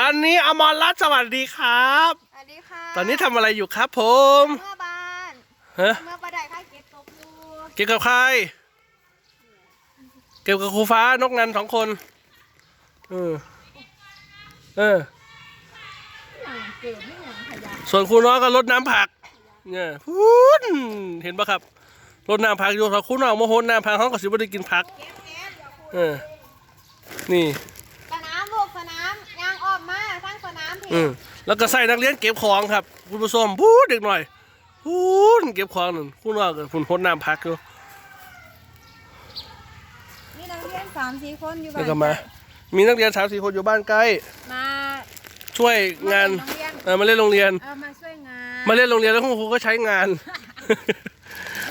อันนี้อมรรัตน์สวัสดีครับ สวัสดีค่ะตอนนี้ทำอะไรอยู่ครับ ผมเมื่อบ้านฮะเมื่อประดายค่าเก็บตกอยู่เก็บกับใคร เก็บกับครูฟ้านกนันสองคน เออ เออ เก็บไม่หยังขยะส่วนครูน้อยก็รดน้ำผัก เนี่ยพูนเห็นปะครับรดน้ำผักอยู่ถ้าครูน้อยโมโหน้ำผักเขาก็สิบ่ได้กินผัก เก็บเก็บเดี๋ยวคุณเออ นี่สนามลูกสนาม ยางออกมาสร้างสนามพี่อืมแล้วก็ใส่นักเรียนเก็บของครับ คุณผู้ชมพูดเด็กหน่อยพูดเก็บของนั่นคุณว่ากับคุณพดน้ำพักอยู่มีนักเรียนสามสี่คนอยู่บ้าแล้วนก็มา มีนักเรียนสามสี่คนอยู่บ้านใกล้ มาช่วยงานโรงเรียนเออมาเล่นโรงเรียน เออมาช่วยงานมาเล่นโรงเรียนแล้วคุณครูก็ใช้งาน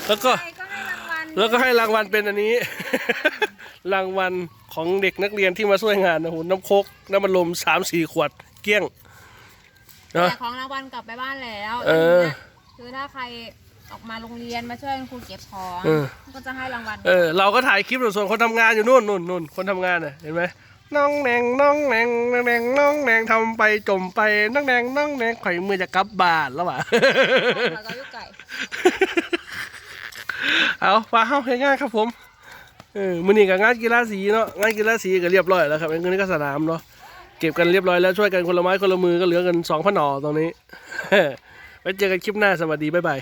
แล้วก็ ใครก็ให้รางวัลแล้วก็ให้รางวัลเป็นอันนี้ รางวัล ของเด็กนักเรียนที่มาช่วยงานนะโหน้ำโคกน้ำมันลมสามสี่ขวดเกลี้ยงเนาะแต่ของรางวัลกลับไปบ้านแล้วเออ คือถ้าใครออกมาโรงเรียนมาช่วยคุณครูเก็บของเออ ก็จะให้รางวัลเออเราก็ถ่ายคลิปส่วนคนทำงานอยู่นู่นนู่นนู่นคนทำงานน่ะเห็นไหมน้องแหนงน้องแหนงน้องแหนงน้องแหนงทำไปจมไปน้องแหนงน้องแหนงไข่มือจะกลับบ้านแล้วว่ะ แล้วก็ยุกไก่ เอาฟ้าเฮาเฮ็ดงานครับผม เออมือนี้ก็งานกีฬาสีเนาะงานกีฬาสีก็เรียบร้อยแล้วครับอันนี้ก็สนามเนาะเก็บกันเรียบร้อยแล้วช่วยกันคนละไม้คนละมือก็เหลือกันสองพันหน่อตรงนี้ ไว้เจอกันคลิปหน้าสวัสดีบ๊ายบาย